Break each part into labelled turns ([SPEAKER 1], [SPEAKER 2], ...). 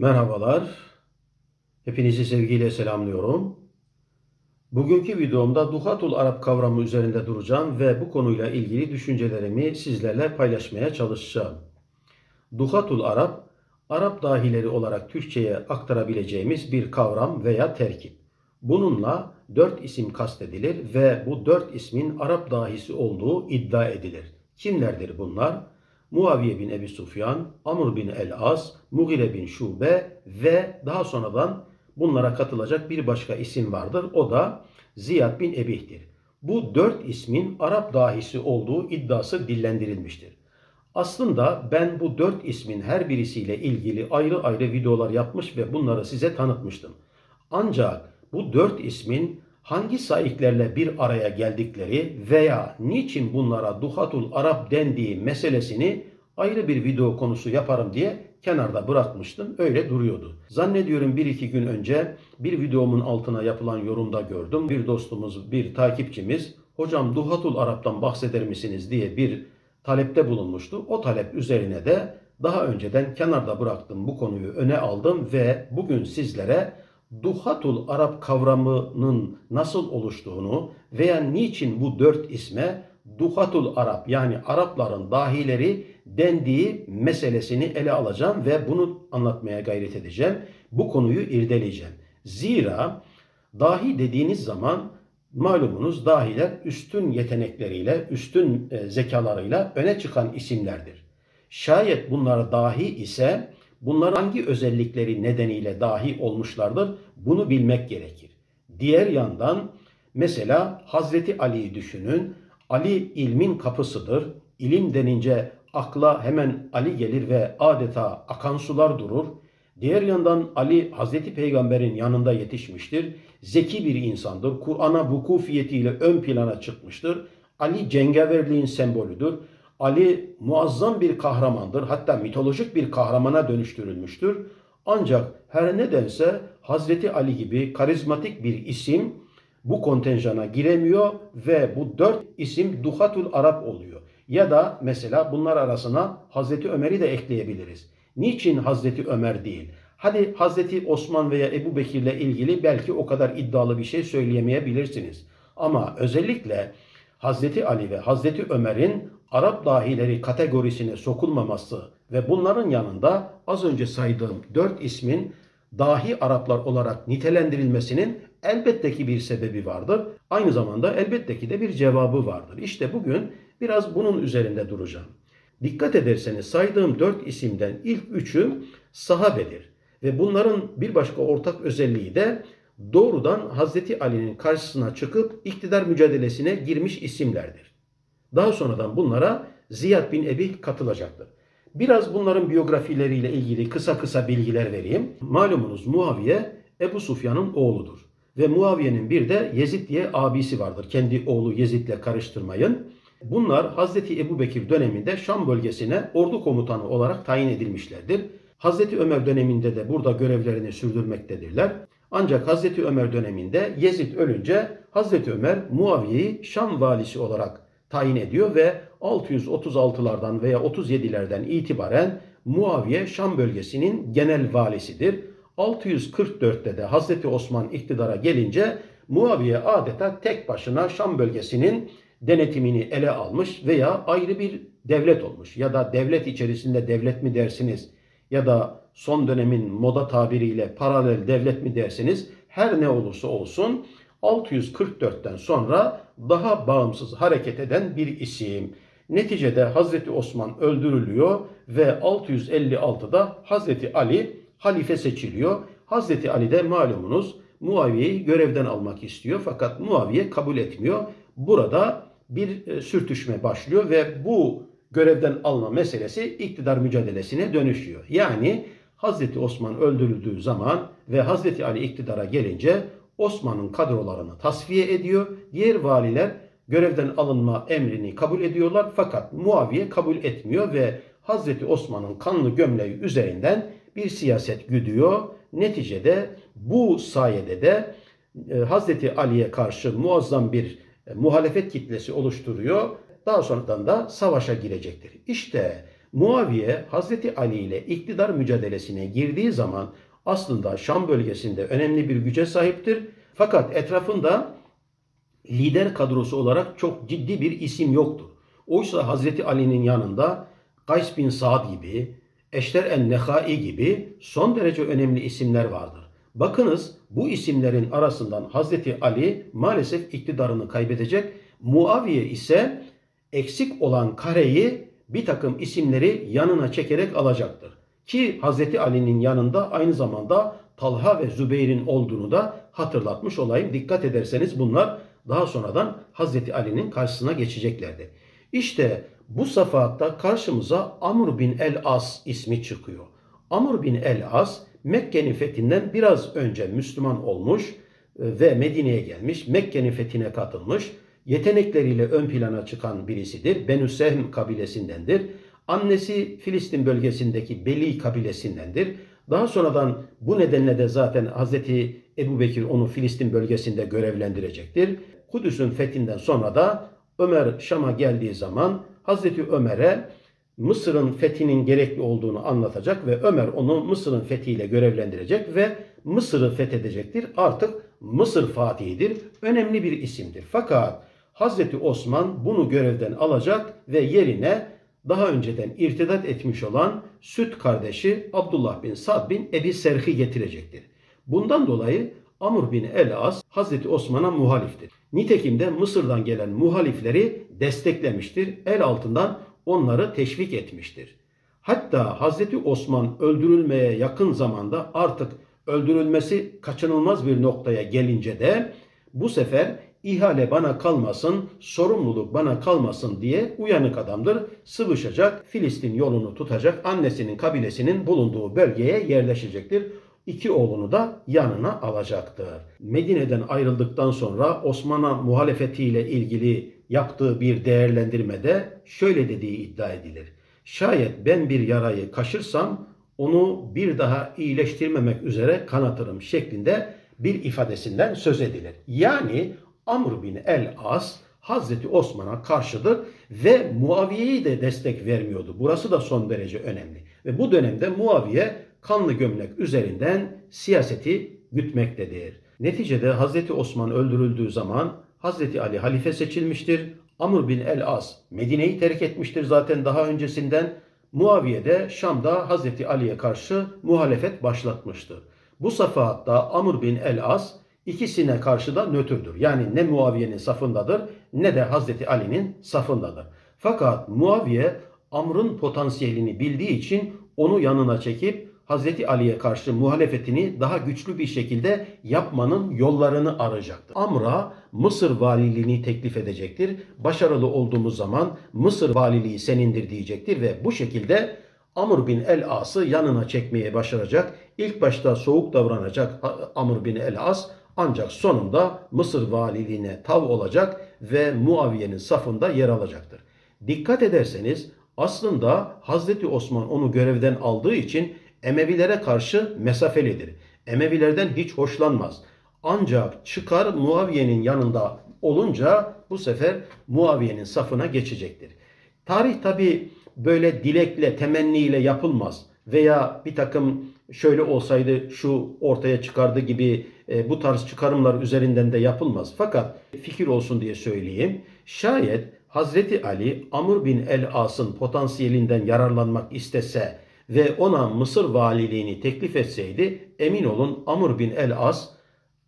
[SPEAKER 1] Merhabalar. Hepinizi sevgiyle selamlıyorum. Bugünkü videomda Duhatul Arap kavramı üzerinde duracağım ve bu konuyla ilgili düşüncelerimi sizlerle paylaşmaya çalışacağım. Duhatul Arap, Arap dahileri olarak Türkçe'ye aktarabileceğimiz bir kavram veya terkip. Bununla dört isim kastedilir ve bu dört ismin Arap dahisi olduğu iddia edilir. Kimlerdir bunlar? Muaviye bin Ebi Sufyan, Amr bin el-As, Mughire bin Şube ve daha sonradan bunlara katılacak bir başka isim vardır. O da Ziyad bin Ebih'tir. Bu dört ismin Arap dahisi olduğu iddiası dillendirilmiştir. Aslında ben bu dört ismin her birisiyle ilgili ayrı ayrı videolar yapmış ve bunları size tanıtmıştım. Ancak bu dört ismin hangi saiklerle bir araya geldikleri veya niçin bunlara Duhatul Arap dendiği meselesini ayrı bir video konusu yaparım diye kenarda bırakmıştım. Öyle duruyordu. Zannediyorum bir iki gün önce bir videomun altına yapılan yorumda gördüm. Bir dostumuz, bir takipçimiz hocam Duhatul Arap'tan bahseder misiniz diye bir talepte bulunmuştu. O talep üzerine de daha önceden kenarda bıraktım bu konuyu öne aldım ve bugün sizlere Duhatul Arap kavramının nasıl oluştuğunu veya niçin bu dört isme Duhatul Arap yani Arapların dahileri dendiği meselesini ele alacağım ve bunu anlatmaya gayret edeceğim. Bu konuyu irdeleyeceğim. Zira dahi dediğiniz zaman malumunuz dahiler üstün yetenekleriyle, üstün e, zekalarıyla öne çıkan isimlerdir. Şayet bunlar dahi ise bunların hangi özellikleri nedeniyle dahi olmuşlardır bunu bilmek gerekir. Diğer yandan mesela Hazreti Ali'yi düşünün. Ali ilmin kapısıdır. İlim denince akla hemen Ali gelir ve adeta akan sular durur. Diğer yandan Ali Hazreti Peygamber'in yanında yetişmiştir. Zeki bir insandır. Kur'an'a vukufiyetiyle ön plana çıkmıştır. Ali cengaverliğin sembolüdür. Ali muazzam bir kahramandır. Hatta mitolojik bir kahramana dönüştürülmüştür. Ancak her nedense Hazreti Ali gibi karizmatik bir isim bu kontenjana giremiyor ve bu dört isim Duhatul Arap oluyor. Ya da mesela bunlar arasına Hazreti Ömer'i de ekleyebiliriz. Niçin Hazreti Ömer değil? Hadi Hazreti Osman veya Ebu Bekir'le ilgili belki o kadar iddialı bir şey söyleyemeyebilirsiniz. Ama özellikle Hazreti Ali ve Hazreti Ömer'in Arap dahileri kategorisine sokulmaması ve bunların yanında az önce saydığım dört ismin dahi Araplar olarak nitelendirilmesinin elbette ki bir sebebi vardır. Aynı zamanda elbette ki de bir cevabı vardır. İşte bugün biraz bunun üzerinde duracağım. Dikkat ederseniz saydığım dört isimden ilk üçü sahabedir. Ve bunların bir başka ortak özelliği de doğrudan Hazreti Ali'nin karşısına çıkıp iktidar mücadelesine girmiş isimlerdir. Daha sonradan bunlara Ziyad bin Ebi katılacaktır. Biraz bunların biyografileriyle ilgili kısa kısa bilgiler vereyim. Malumunuz Muaviye Ebu Sufyan'ın oğludur. Ve Muaviye'nin bir de Yezid diye abisi vardır. Kendi oğlu Yezid'le karıştırmayın. Bunlar Hazreti Ebu Bekir döneminde Şam bölgesine ordu komutanı olarak tayin edilmişlerdir. Hazreti Ömer döneminde de burada görevlerini sürdürmektedirler. Ancak Hazreti Ömer döneminde Yezid ölünce Hazreti Ömer Muaviye'yi Şam valisi olarak tayin ediyor ve 636'lardan veya 37'lerden itibaren Muaviye Şam bölgesinin genel valisidir. 644'te de Hazreti Osman iktidara gelince Muaviye adeta tek başına Şam bölgesinin denetimini ele almış veya ayrı bir devlet olmuş. Ya da devlet içerisinde devlet mi dersiniz ya da son dönemin moda tabiriyle paralel devlet mi dersiniz her ne olursa olsun 644'ten sonra daha bağımsız hareket eden bir isim. Neticede Hazreti Osman öldürülüyor ve 656'da Hazreti Ali halife seçiliyor. Hazreti Ali de malumunuz Muaviye'yi görevden almak istiyor fakat Muaviye kabul etmiyor. Burada bir e, sürtüşme başlıyor ve bu görevden alma meselesi iktidar mücadelesine dönüşüyor. Yani Hazreti Osman öldürüldüğü zaman ve Hazreti Ali iktidara gelince Osman'ın kadrolarını tasfiye ediyor. Diğer valiler görevden alınma emrini kabul ediyorlar fakat Muaviye kabul etmiyor ve Hazreti Osman'ın kanlı gömleği üzerinden bir siyaset güdüyor. Neticede bu sayede de e, Hazreti Ali'ye karşı muazzam bir e, muhalefet kitlesi oluşturuyor. Daha sonradan da savaşa girecektir. İşte Muaviye Hazreti Ali ile iktidar mücadelesine girdiği zaman aslında Şam bölgesinde önemli bir güce sahiptir. Fakat etrafında lider kadrosu olarak çok ciddi bir isim yoktur. Oysa Hazreti Ali'nin yanında Kays bin Saad gibi, Eşter en-Nehai gibi son derece önemli isimler vardır. Bakınız bu isimlerin arasından Hazreti Ali maalesef iktidarını kaybedecek. Muaviye ise eksik olan kareyi bir takım isimleri yanına çekerek alacaktır. Ki Hazreti Ali'nin yanında aynı zamanda Talha ve Zübeyir'in olduğunu da hatırlatmış olayım. Dikkat ederseniz bunlar daha sonradan Hazreti Ali'nin karşısına geçeceklerdi. İşte bu safahatta karşımıza Amr bin el-As ismi çıkıyor. Amr bin el-As Mekke'nin fethinden biraz önce Müslüman olmuş e, ve Medine'ye gelmiş. Mekke'nin fethine katılmış. Yetenekleriyle ön plana çıkan birisidir. Benü Sehm kabilesindendir. Annesi Filistin bölgesindeki Beli kabilesindendir. Daha sonradan bu nedenle de zaten Hazreti Ebu Bekir onu Filistin bölgesinde görevlendirecektir. Kudüs'ün fethinden sonra da Ömer Şam'a geldiği zaman Hazreti Ömer'e Mısır'ın fethinin gerekli olduğunu anlatacak ve Ömer onu Mısır'ın fethiyle görevlendirecek ve Mısır'ı fethedecektir. Artık Mısır Fatihidir. Önemli bir isimdir. Fakat Hazreti Osman bunu görevden alacak ve yerine daha önceden irtidat etmiş olan süt kardeşi Abdullah bin Sad bin Ebi Serhi getirecektir. Bundan dolayı Amr bin el-As Hazreti Osman'a muhaliftir. Nitekim de Mısır'dan gelen muhalifleri desteklemiştir. El altından onları teşvik etmiştir. Hatta Hazreti Osman öldürülmeye yakın zamanda artık öldürülmesi kaçınılmaz bir noktaya gelince de bu sefer ihale bana kalmasın, sorumluluk bana kalmasın diye uyanık adamdır. Sıvışacak, Filistin yolunu tutacak, annesinin kabilesinin bulunduğu bölgeye yerleşecektir. İki oğlunu da yanına alacaktır. Medine'den ayrıldıktan sonra Osman'a muhalefetiyle ilgili yaptığı bir değerlendirmede şöyle dediği iddia edilir. Şayet ben bir yarayı kaşırsam onu bir daha iyileştirmemek üzere kanatırım şeklinde bir ifadesinden söz edilir. Yani Amr bin el-As Hazreti Osman'a karşıdır ve Muaviye'yi de destek vermiyordu. Burası da son derece önemli. Ve bu dönemde Muaviye kanlı gömlek üzerinden siyaseti gütmektedir. Neticede Hazreti Osman öldürüldüğü zaman Hazreti Ali halife seçilmiştir. Amr bin el-As Medine'yi terk etmiştir zaten daha öncesinden. Muaviye de Şam'da Hazreti Ali'ye karşı muhalefet başlatmıştır. Bu safahatta Amr bin el-As ikisine karşı da nötrdür. Yani ne Muaviye'nin safındadır ne de Hazreti Ali'nin safındadır. Fakat Muaviye Amr'ın potansiyelini bildiği için onu yanına çekip Hazreti Ali'ye karşı muhalefetini daha güçlü bir şekilde yapmanın yollarını arayacaktır. Amr'a Mısır valiliğini teklif edecektir. Başarılı olduğumuz zaman Mısır valiliği senindir diyecektir ve bu şekilde Amr bin el-As'ı yanına çekmeye başaracak. İlk başta soğuk davranacak Amr bin el-As ancak sonunda Mısır valiliğine tav olacak ve Muaviye'nin safında yer alacaktır. Dikkat ederseniz aslında Hazreti Osman onu görevden aldığı için Emevilere karşı mesafelidir. Emevilerden hiç hoşlanmaz. Ancak çıkar Muaviye'nin yanında olunca bu sefer Muaviye'nin safına geçecektir. Tarih tabi böyle dilekle, temenniyle yapılmaz. Veya bir takım şöyle olsaydı şu ortaya çıkardı gibi e, bu tarz çıkarımlar üzerinden de yapılmaz. Fakat fikir olsun diye söyleyeyim. Şayet Hazreti Ali Amr bin el-As'ın potansiyelinden yararlanmak istese ve ona Mısır valiliğini teklif etseydi emin olun Amr bin el-As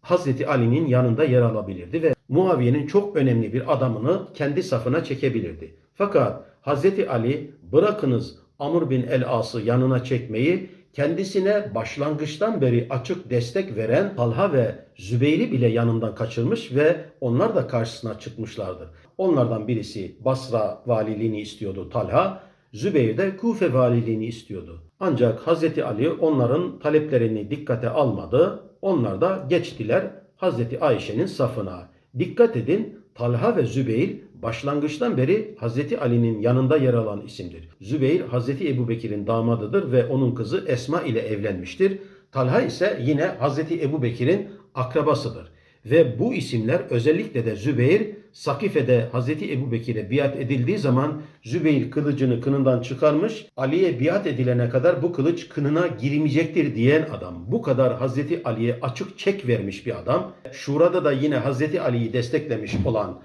[SPEAKER 1] Hazreti Ali'nin yanında yer alabilirdi ve Muaviye'nin çok önemli bir adamını kendi safına çekebilirdi. Fakat Hazreti Ali bırakınız Amr bin el-As'ı yanına çekmeyi kendisine başlangıçtan beri açık destek veren Talha ve Zübeyir'i bile yanından kaçırmış ve onlar da karşısına çıkmışlardır. Onlardan birisi Basra valiliğini istiyordu Talha, Zübeyir de Kufe valiliğini istiyordu. Ancak Hazreti Ali onların taleplerini dikkate almadı. Onlar da geçtiler Hazreti Ayşe'nin safına. Dikkat edin Talha ve Zübeyir başlangıçtan beri Hazreti Ali'nin yanında yer alan isimdir. Zübeyir Hazreti Ebu Bekir'in damadıdır ve onun kızı Esma ile evlenmiştir. Talha ise yine Hazreti Ebu Bekir'in akrabasıdır. Ve bu isimler özellikle de Zübeyir Sakife'de Hazreti Ebu Bekir'e biat edildiği zaman Zübeyir kılıcını kınından çıkarmış. Ali'ye biat edilene kadar bu kılıç kınına girmeyecektir diyen adam. Bu kadar Hazreti Ali'ye açık çek vermiş bir adam. Şurada da yine Hazreti Ali'yi desteklemiş olan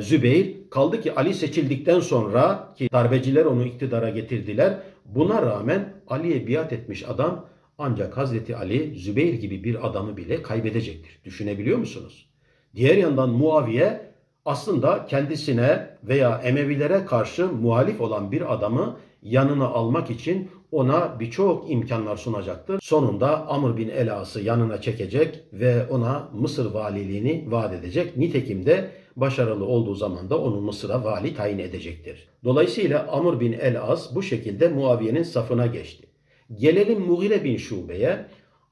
[SPEAKER 1] Zübeyir kaldı ki Ali seçildikten sonra ki darbeciler onu iktidara getirdiler. Buna rağmen Ali'ye biat etmiş adam ancak Hazreti Ali Zübeyir gibi bir adamı bile kaybedecektir. Düşünebiliyor musunuz? Diğer yandan Muaviye aslında kendisine veya Emevilere karşı muhalif olan bir adamı yanına almak için ona birçok imkanlar sunacaktır. Sonunda Amr bin Elas'ı yanına çekecek ve ona Mısır valiliğini vaat edecek. Nitekim de başarılı olduğu zaman da onu Mısır'a vali tayin edecektir. Dolayısıyla Amr bin El-As bu şekilde Muaviye'nin safına geçti. Gelelim Mughire bin Şube'ye.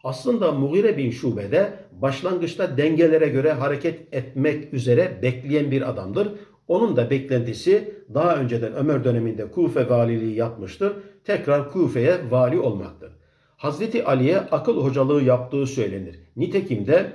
[SPEAKER 1] Aslında Mughire bin Şube de başlangıçta dengelere göre hareket etmek üzere bekleyen bir adamdır. Onun da beklentisi daha önceden Ömer döneminde Kufe valiliği yapmıştır. Tekrar Kufe'ye vali olmaktır. Hazreti Ali'ye akıl hocalığı yaptığı söylenir. Nitekim de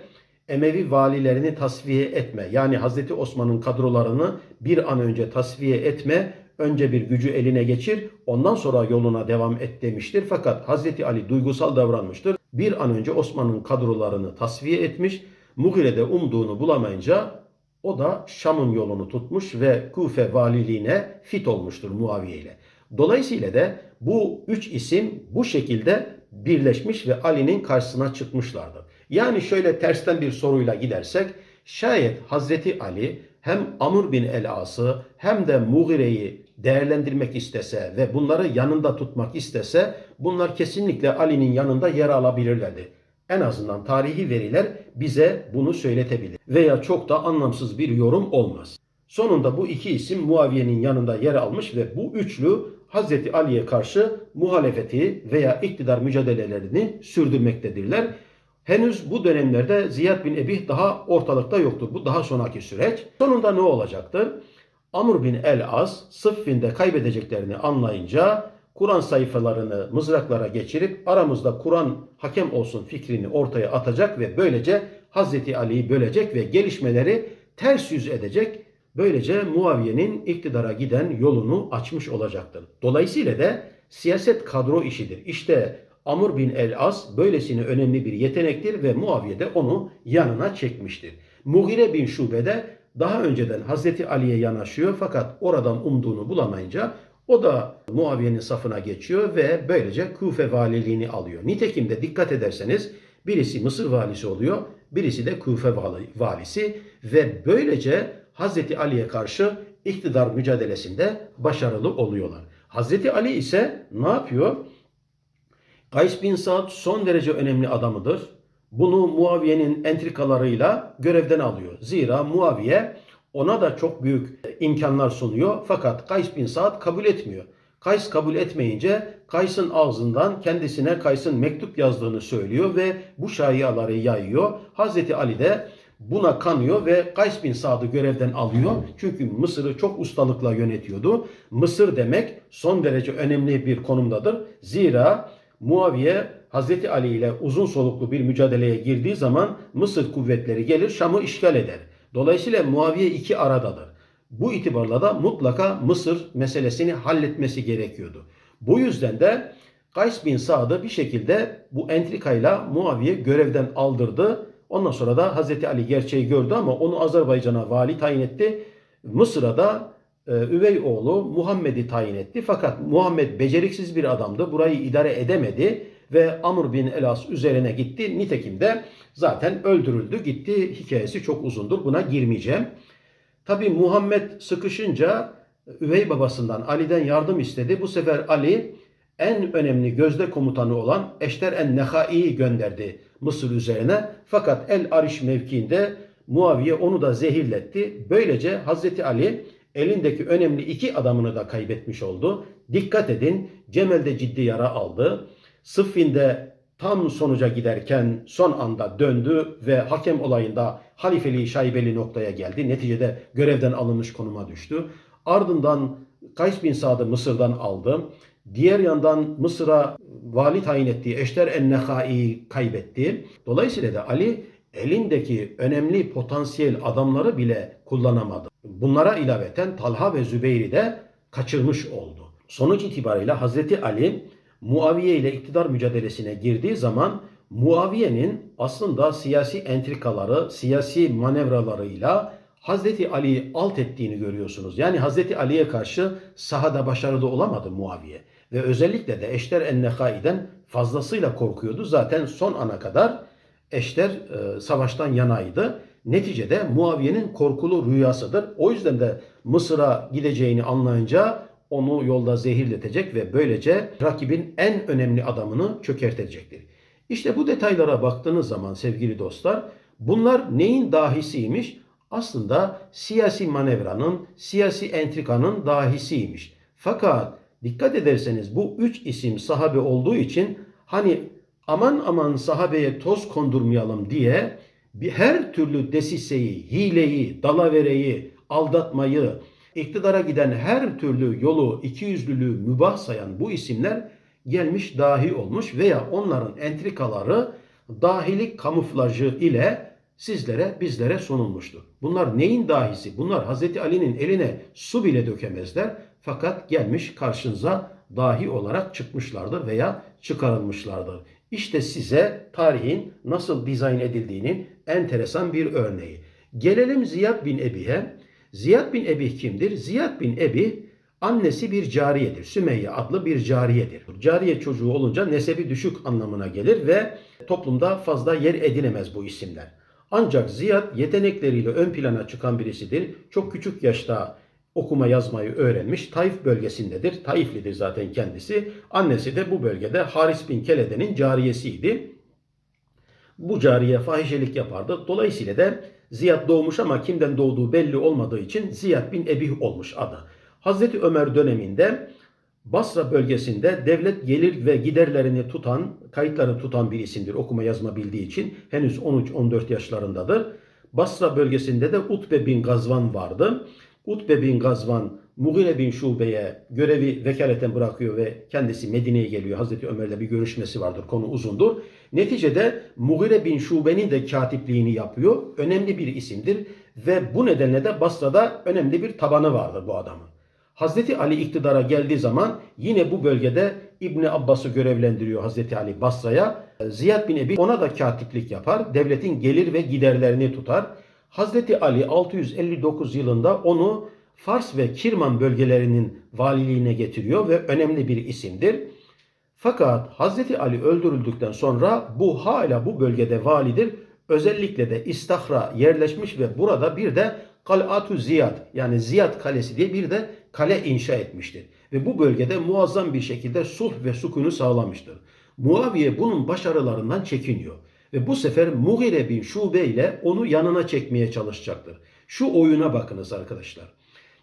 [SPEAKER 1] Emevi valilerini tasfiye etme yani Hazreti Osman'ın kadrolarını bir an önce tasfiye etme önce bir gücü eline geçir, ondan sonra yoluna devam et demiştir. Fakat Hazreti Ali duygusal davranmıştır. Bir an önce Osman'ın kadrolarını tasfiye etmiş. Mughire'de umduğunu bulamayınca o da Şam'ın yolunu tutmuş ve Kufe valiliğine fit olmuştur Muaviye ile. Dolayısıyla da bu üç isim bu şekilde birleşmiş ve Ali'nin karşısına çıkmışlardır. Yani şöyle tersten bir soruyla gidersek şayet Hazreti Ali hem Amr bin el-As'ı hem de Mughire'yi değerlendirmek istese ve bunları yanında tutmak istese bunlar kesinlikle Ali'nin yanında yer alabilirlerdi. En azından tarihi veriler bize bunu söyletebilir. Veya çok da anlamsız bir yorum olmaz. Sonunda bu iki isim Muaviye'nin yanında yer almış ve bu üçlü Hazreti Ali'ye karşı muhalefeti veya iktidar mücadelelerini sürdürmektedirler. Henüz bu dönemlerde Ziyad bin Ebih daha ortalıkta yoktur. Bu daha sonraki süreç. Sonunda ne olacaktır? Amr bin el-As Sıffin'de kaybedeceklerini anlayınca Kur'an sayfalarını mızraklara geçirip aramızda Kur'an hakem olsun fikrini ortaya atacak ve böylece Hazreti Ali'yi bölecek ve gelişmeleri ters yüz edecek. Böylece Muaviye'nin iktidara giden yolunu açmış olacaktır. Dolayısıyla da siyaset kadro işidir. İşte Amr bin el-As böylesine önemli bir yetenektir ve Muaviye de onu yanına çekmiştir. Mughire bin Şube de daha önceden Hazreti Ali'ye yanaşıyor fakat oradan umduğunu bulamayınca o da Muaviye'nin safına geçiyor ve böylece Kufe valiliğini alıyor. Nitekim de dikkat ederseniz birisi Mısır valisi oluyor, birisi de Kufe valisi ve böylece Hazreti Ali'ye karşı iktidar mücadelesinde başarılı oluyorlar. Hazreti Ali ise ne yapıyor? Kays bin Saad son derece önemli adamıdır. Bunu Muaviye'nin entrikalarıyla görevden alıyor. Zira Muaviye ona da çok büyük imkanlar sunuyor fakat Kays bin Saad kabul etmiyor. Kays kabul etmeyince Kays'ın ağzından kendisine Kays'ın mektup yazdığını söylüyor ve bu şayiaları yayıyor. Hazreti Ali de buna kanıyor ve Kays bin Saad'ı görevden alıyor. Çünkü Mısır'ı çok ustalıkla yönetiyordu. Mısır demek son derece önemli bir konumdadır. Zira Muaviye Hazreti Ali ile uzun soluklu bir mücadeleye girdiği zaman Mısır kuvvetleri gelir Şam'ı işgal eder. Dolayısıyla Muaviye iki aradadır. Bu itibarla da mutlaka Mısır meselesini halletmesi gerekiyordu. Bu yüzden de Kays bin Sa'd'ı bir şekilde bu entrikayla Muaviye görevden aldırdı. Ondan sonra da Hazreti Ali gerçeği gördü ama onu Azerbaycan'a vali tayin etti. Mısır'a da üvey oğlu Muhammed'i tayin etti. Fakat Muhammed beceriksiz bir adamdı. Burayı idare edemedi ve Amr bin Elas üzerine gitti. Nitekim de zaten öldürüldü gitti. Hikayesi çok uzundur. Buna girmeyeceğim. Tabi Muhammed sıkışınca üvey babasından Ali'den yardım istedi. Bu sefer Ali en önemli gözde komutanı olan Eşter en-Nehai'yi gönderdi Mısır üzerine. Fakat El Ariş mevkiinde Muaviye onu da zehirletti. Böylece Hazreti Ali elindeki önemli iki adamını da kaybetmiş oldu. Dikkat edin Cemel'de ciddi yara aldı. Sıffin'de tam sonuca giderken son anda döndü ve hakem olayında halifeliği şaibeli noktaya geldi. Neticede görevden alınmış konuma düştü. Ardından Kays bin Sad'ı Mısır'dan aldı. Diğer yandan Mısır'a vali tayin ettiği Eşter en-Nehai'yi kaybetti. Dolayısıyla da Ali elindeki önemli potansiyel adamları bile kullanamadı. Bunlara ilaveten Talha ve Zübeyir'i de kaçırmış oldu. Sonuç itibariyle Hazreti Ali Muaviye ile iktidar mücadelesine girdiği zaman Muaviye'nin aslında siyasi entrikaları, siyasi manevralarıyla Hazreti Ali'yi alt ettiğini görüyorsunuz. Yani Hazreti Ali'ye karşı sahada başarılı olamadı Muaviye. Ve özellikle de Eşter Ennekai'den fazlasıyla korkuyordu. Zaten son ana kadar Eşter e, savaştan yanaydı. Neticede Muaviye'nin korkulu rüyasıdır. O yüzden de Mısır'a gideceğini anlayınca onu yolda zehirletecek ve böylece rakibin en önemli adamını çökertecektir. İşte bu detaylara baktığınız zaman sevgili dostlar bunlar neyin dahisiymiş? Aslında siyasi manevranın, siyasi entrikanın dahisiymiş. Fakat dikkat ederseniz bu üç isim sahabe olduğu için hani aman aman sahabeye toz kondurmayalım diye her türlü desiseyi, hileyi, dalavereyi, aldatmayı, iktidara giden her türlü yolu, ikiyüzlülüğü mübah sayan bu isimler gelmiş dahi olmuş veya onların entrikaları dahilik kamuflajı ile sizlere bizlere sunulmuştur. Bunlar neyin dahisi? Bunlar Hazreti Ali'nin eline su bile dökemezler fakat gelmiş karşınıza dahi olarak çıkmışlardır veya çıkarılmışlardır. İşte size tarihin nasıl dizayn edildiğinin enteresan bir örneği. Gelelim Ziyad bin Ebi'ye. Ziyad bin Ebi kimdir? Ziyad bin Ebi annesi bir cariyedir. Sümeyye adlı bir cariyedir. Cariye çocuğu olunca nesebi düşük anlamına gelir ve toplumda fazla yer edinemez bu isimler. Ancak Ziyad yetenekleriyle ön plana çıkan birisidir. Çok küçük yaşta okuma yazmayı öğrenmiş. Taif bölgesindedir. Taiflidir zaten kendisi. Annesi de bu bölgede Haris bin Kelede'nin cariyesiydi. Bu cariye fahişelik yapardı. Dolayısıyla da Ziyad doğmuş ama kimden doğduğu belli olmadığı için Ziyad bin Ebih olmuş adı. Hazreti Ömer döneminde Basra bölgesinde devlet gelir ve giderlerini tutan, kayıtları tutan bir isimdir. Okuma yazma bildiği için henüz 13-14 yaşlarındadır. Basra bölgesinde de Utbe bin Gazvan vardı. Utbe bin Gazvan Mughire bin Şube'ye görevi vekaleten bırakıyor ve kendisi Medine'ye geliyor. Hazreti Ömer'le bir görüşmesi vardır. Konu uzundur. Neticede Mughire bin Şube'nin de katipliğini yapıyor. Önemli bir isimdir ve bu nedenle de Basra'da önemli bir tabanı vardır bu adamın. Hazreti Ali iktidara geldiği zaman yine bu bölgede İbni Abbas'ı görevlendiriyor Hazreti Ali Basra'ya. Ziyad bin Ebi ona da katiplik yapar. Devletin gelir ve giderlerini tutar. Hazreti Ali 659 yılında onu Fars ve Kirman bölgelerinin valiliğine getiriyor ve önemli bir isimdir. Fakat Hazreti Ali öldürüldükten sonra bu hala bu bölgede validir. Özellikle de İstahra yerleşmiş ve burada bir de Kal'atu Ziyad yani Ziyad Kalesi diye bir de kale inşa etmiştir. Ve bu bölgede muazzam bir şekilde sulh ve sukunu sağlamıştır. Muaviye bunun başarılarından çekiniyor. Ve bu sefer Mughire bin Şube ile onu yanına çekmeye çalışacaktır. Şu oyuna bakınız arkadaşlar.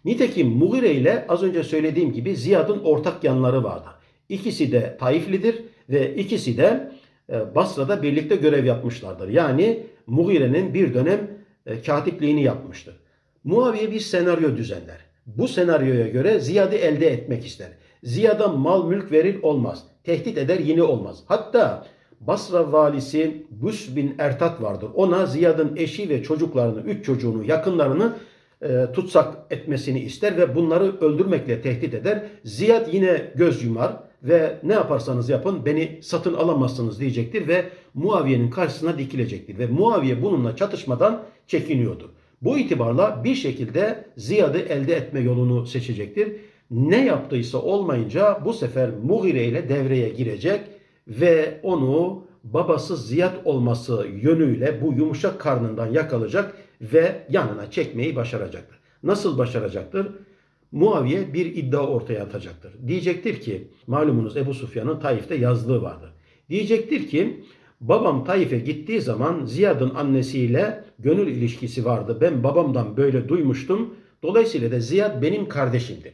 [SPEAKER 1] Nitekim Mughire ile az önce söylediğim gibi Ziyad'ın ortak yanları vardı. İkisi de Taiflidir ve ikisi de e, Basra'da birlikte görev yapmışlardır. Yani Mughire'nin bir dönem e, katipliğini yapmıştır. Muaviye bir senaryo düzenler. Bu senaryoya göre Ziyad'ı elde etmek ister. Ziyad'a mal mülk verir olmaz. Tehdit eder yine olmaz. Hatta Basra valisi Bus bin Ertat vardır. Ona Ziyad'ın eşi ve çocuklarını, üç çocuğunu, yakınlarını e, tutsak etmesini ister ve bunları öldürmekle tehdit eder. Ziyad yine göz yumar ve ne yaparsanız yapın beni satın alamazsınız diyecektir ve Muaviye'nin karşısına dikilecektir. Ve Muaviye bununla çatışmadan çekiniyordu. Bu itibarla bir şekilde Ziyad'ı elde etme yolunu seçecektir. Ne yaptıysa olmayınca bu sefer Mughire ile devreye girecek ve onu babası Ziyad olması yönüyle bu yumuşak karnından yakalayacak ve yanına çekmeyi başaracaktır. Nasıl başaracaktır? Muaviye bir iddia ortaya atacaktır. Diyecektir ki malumunuz Ebu Sufyan'ın Taif'te yazlığı vardır. Diyecektir ki babam Taif'e gittiği zaman Ziyad'ın annesiyle gönül ilişkisi vardı. Ben babamdan böyle duymuştum. Dolayısıyla da Ziyad benim kardeşimdir.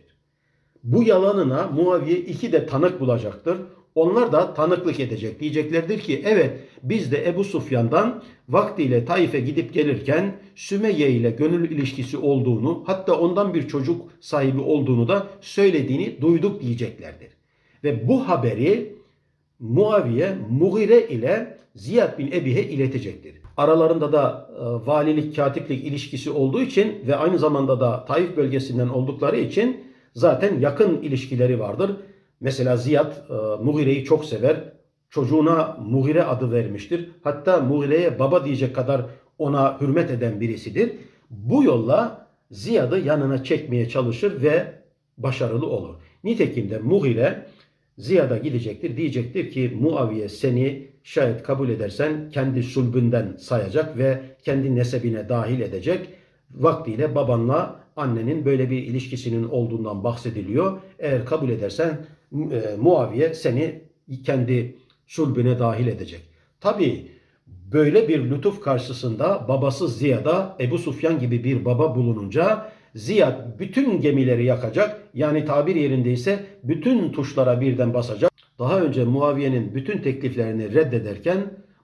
[SPEAKER 1] Bu yalanına Muaviye iki de tanık bulacaktır. Onlar da tanıklık edecek. Diyeceklerdir ki evet biz de Ebu Sufyan'dan vaktiyle Taif'e gidip gelirken Sümeyye ile gönül ilişkisi olduğunu hatta ondan bir çocuk sahibi olduğunu da söylediğini duyduk diyeceklerdir. Ve bu haberi Muaviye Mughire ile Ziyad bin Ebi'ye iletecektir. Aralarında da e, valilik katiplik ilişkisi olduğu için ve aynı zamanda da Taif bölgesinden oldukları için zaten yakın ilişkileri vardır. Mesela Ziyad e, Mughire'yi çok sever. Çocuğuna Mughire adı vermiştir. Hatta Mughire'ye baba diyecek kadar ona hürmet eden birisidir. Bu yolla Ziyad'ı yanına çekmeye çalışır ve başarılı olur. Nitekim de Mughire Ziyad'a gidecektir. Diyecektir ki Muaviye seni şayet kabul edersen kendi sulbünden sayacak ve kendi nesebine dahil edecek. Vaktiyle babanla annenin böyle bir ilişkisinin olduğundan bahsediliyor. Eğer kabul edersen e, Muaviye seni kendi sulbüne dahil edecek. Tabi böyle bir lütuf karşısında babası Ziyad'a Ebu Sufyan gibi bir baba bulununca Ziyad bütün gemileri yakacak. Yani tabir yerindeyse bütün tuşlara birden basacak. Daha önce Muaviye'nin bütün tekliflerini reddederken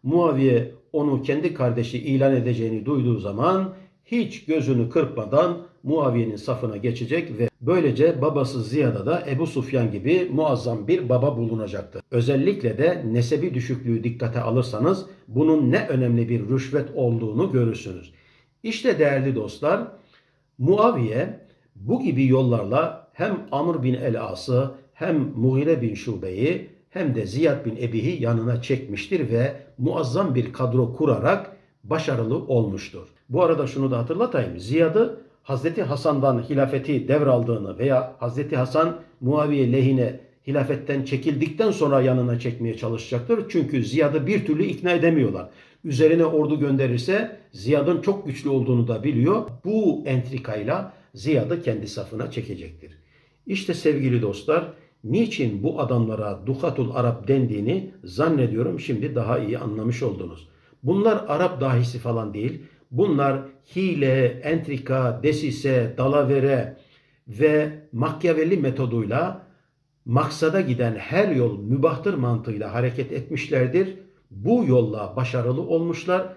[SPEAKER 1] Muaviye onu kendi kardeşi ilan edeceğini duyduğu zaman hiç gözünü kırpmadan Muaviye'nin safına geçecek ve böylece babası Ziyad'a da Ebu Sufyan gibi muazzam bir baba bulunacaktır. Özellikle de nesebi düşüklüğü dikkate alırsanız bunun ne önemli bir rüşvet olduğunu görürsünüz. İşte değerli dostlar Muaviye bu gibi yollarla hem Amr bin el-As'ı hem Mughire bin Şube'yi hem de Ziyad bin Ebi'yi yanına çekmiştir ve muazzam bir kadro kurarak başarılı olmuştur. Bu arada şunu da hatırlatayım. Ziyad'ı Hazreti Hasan'dan hilafeti devraldığını veya Hazreti Hasan Muaviye lehine hilafetten çekildikten sonra yanına çekmeye çalışacaktır. Çünkü Ziyad'ı bir türlü ikna edemiyorlar. Üzerine ordu gönderirse Ziyad'ın çok güçlü olduğunu da biliyor. Bu entrikayla Ziyad'ı kendi safına çekecektir. İşte sevgili dostlar, niçin bu adamlara Dukatul Arap dendiğini zannediyorum şimdi daha iyi anlamış oldunuz. Bunlar Arap dahisi falan değil. Bunlar hile, entrika, desise, dalavere ve Machiavelli metoduyla maksada giden her yol mübahtır mantığıyla hareket etmişlerdir. Bu yolla başarılı olmuşlar.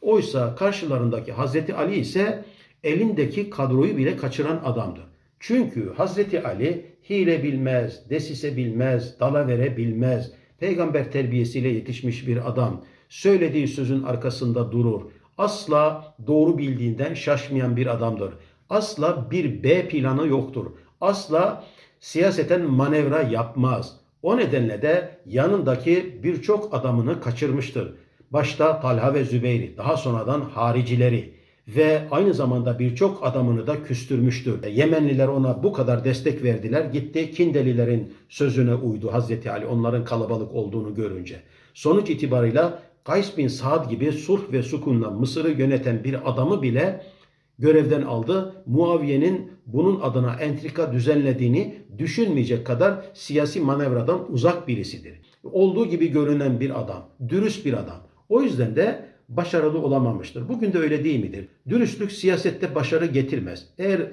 [SPEAKER 1] Oysa karşılarındaki Hazreti Ali ise elindeki kadroyu bile kaçıran adamdı. Çünkü Hazreti Ali hile bilmez, desise bilmez, dalavere bilmez. Peygamber terbiyesiyle yetişmiş bir adam. Söylediği sözün arkasında durur. Asla doğru bildiğinden şaşmayan bir adamdır. Asla bir B planı yoktur. Asla siyaseten manevra yapmaz. O nedenle de yanındaki birçok adamını kaçırmıştır. Başta Talha ve Zübeyir'i, daha sonradan haricileri ve aynı zamanda birçok adamını da küstürmüştür. Yemenliler ona bu kadar destek verdiler. Gitti Kindelilerin sözüne uydu Hazreti Ali onların kalabalık olduğunu görünce. Sonuç itibarıyla Kays bin Saad gibi sulh ve sukunla Mısır'ı yöneten bir adamı bile görevden aldı. Muaviye'nin bunun adına entrika düzenlediğini düşünmeyecek kadar siyasi manevradan uzak birisidir. Olduğu gibi görünen bir adam, dürüst bir adam. O yüzden de başarılı olamamıştır. Bugün de öyle değil midir? Dürüstlük siyasette başarı getirmez. Eğer e,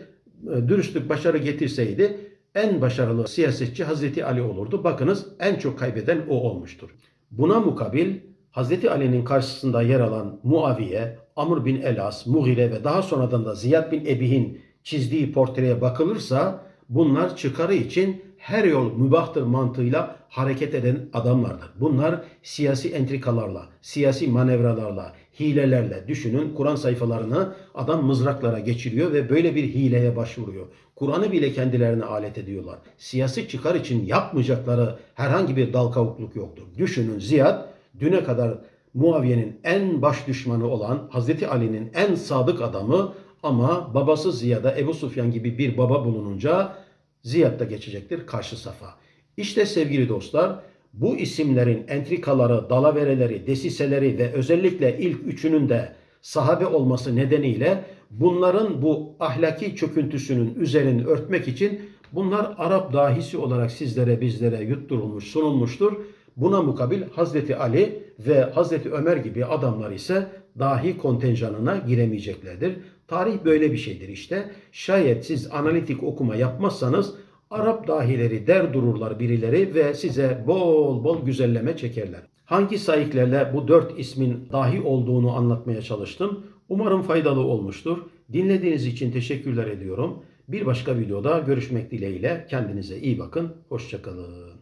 [SPEAKER 1] dürüstlük başarı getirseydi en başarılı siyasetçi Hazreti Ali olurdu. Bakınız en çok kaybeden o olmuştur. Buna mukabil Hazreti Ali'nin karşısında yer alan Muaviye, Amr bin Elas, Mughire ve daha sonradan da Ziyad bin Ebi'nin çizdiği portreye bakılırsa bunlar çıkarı için her yol mübahtır mantığıyla hareket eden adamlardır. Bunlar siyasi entrikalarla, siyasi manevralarla, hilelerle düşünün Kur'an sayfalarını adam mızraklara geçiriyor ve böyle bir hileye başvuruyor. Kur'an'ı bile kendilerine alet ediyorlar. Siyasi çıkar için yapmayacakları herhangi bir dal kavukluk yoktur. Düşünün Ziyad düne kadar Muaviye'nin en baş düşmanı olan Hazreti Ali'nin en sadık adamı ama babası Ziyad'a Ebu Sufyan gibi bir baba bulununca Ziyad da geçecektir karşı safa. İşte sevgili dostlar bu isimlerin entrikaları, dalavereleri, desiseleri ve özellikle ilk üçünün de sahabe olması nedeniyle bunların bu ahlaki çöküntüsünün üzerini örtmek için bunlar Arap dahisi olarak sizlere bizlere yutturulmuş, sunulmuştur. Buna mukabil Hazreti Ali ve Hazreti Ömer gibi adamlar ise dahi kontenjanına giremeyeceklerdir. Tarih böyle bir şeydir işte. Şayet siz analitik okuma yapmazsanız Arap dahileri der dururlar birileri ve size bol bol güzelleme çekerler. Hangi sayıklarla bu dört ismin dahi olduğunu anlatmaya çalıştım. Umarım faydalı olmuştur. Dinlediğiniz için teşekkürler ediyorum. Bir başka videoda görüşmek dileğiyle kendinize iyi bakın. Hoşçakalın.